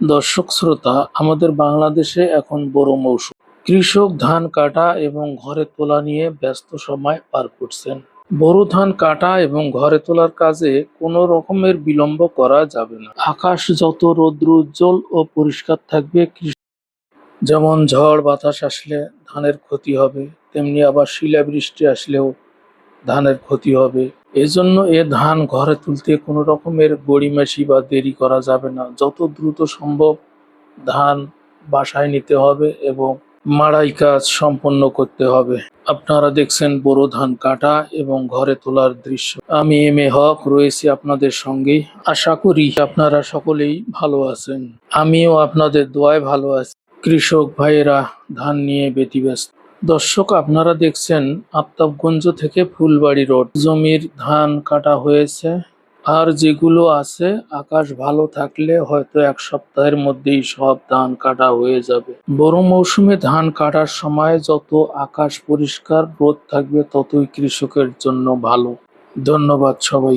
দর্শক শ্রোতা, আমাদের বাংলাদেশে এখন বড় মৌসুম। কৃষক ধান কাটা এবং ঘরে তোলা নিয়ে ব্যস্ত সময় পার করছেন। বোরো ধান কাটা এবং ঘরে তোলার কাজে কোনো রকমের বিলম্ব করা যাবে না। আকাশ যত রৌদ্র উজ্জ্বল ও পরিষ্কার থাকবে যেমন ঝড় বাতাস আসলে ধানের ক্ষতি হবে, তেমনি আবার শিলাবৃষ্টি আসলেও ধানের ক্ষতি হবে। এজন্য এ ধান ঘরে তুলতে কোনো রকমের গড়িমেশি বা দেরি করা যাবে না। যত দ্রুত সম্ভব ধান বাসায় নিতে হবে এবং মাড়াই কাজ সম্পন্ন করতে হবে। আপনারা দেখছেন বোরো ধান কাটা এবং ঘরে তোলার দৃশ্য। আমি এম এ হক, রয়েছি আপনাদের সঙ্গেই আশা করি আপনারা সকলেই ভালো আছেন। আমিও আপনাদের দোয়ায় ভালো আছি। কৃষক ভাইয়েরা ধান নিয়ে ব্যতিব্যস্ত। দর্শক, আপনারা দেখছেন আফতাবগঞ্জ থেকে ফুলবাড়ি রোড। জমির ধান কাটা হয়েছে। আর যেগুলো আছে, আকাশ ভালো থাকলে হয়তো এক সপ্তাহের মধ্যেই সব ধান কাটা হয়ে যাবে। বড় মৌসুমে ধান কাটার সময় যত আকাশ পরিষ্কার, রোদ থাকবে ততই কৃষকের জন্য ভালো। ধন্যবাদ সবাই